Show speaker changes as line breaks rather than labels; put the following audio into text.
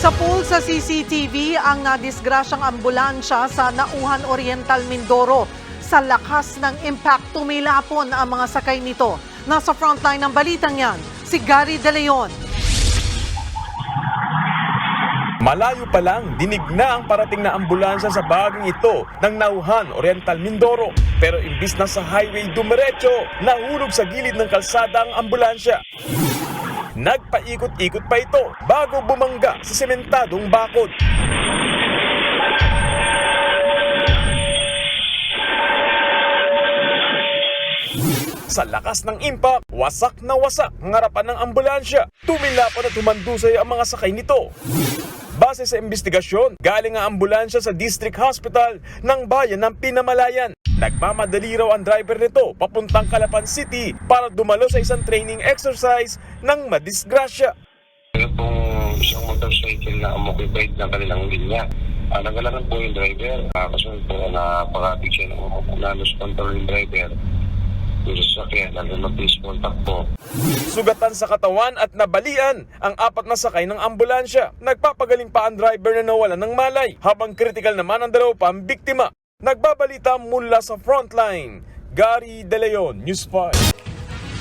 Sa pool sa CCTV ang nadisgrasyang ambulansya sa Nauhan Oriental Mindoro. Sa lakas ng impact, tumilapon ang mga sakay nito. Nasa frontline ng balitang yan, si Gary De Leon.
Malayo pa lang, dinig na ang parating na ambulansya sa bahaging ito ng Nauhan, Oriental Mindoro. Pero imbis na sa highway dumiretso, nahulog sa gilid ng kalsada ang ambulansya. Nagpaikot-ikot pa ito bago bumangga sa sementadong bakod. Sa lakas ng impact, wasak na wasak ang harapan ng ambulansya. Tumilapan at humandusay ang mga sakay nito. Base sa investigasyon, galing ang ambulansya sa District Hospital ng bayan ng Pinamalayan. Nagmamadali raw ang driver nito papuntang Calapan City para dumalo sa isang training exercise ng madisgrasya.
Ano pong isang motorcycle na occupied ng kanilang linya. Uh, nagalaran po yung driver. Uh, kasunod po na pakatig siya ng nanos control yung driver. Yung sasakyan, nagano please contact po.
Sugatan sa katawan at nabalian ang apat na sakay ng ambulansya. Nagpapagaling pa ang driver na nawala ng malay habang critical naman ang dalawa pa ang biktima. Nagbabalita mula sa frontline. Gary De Leon, News 5.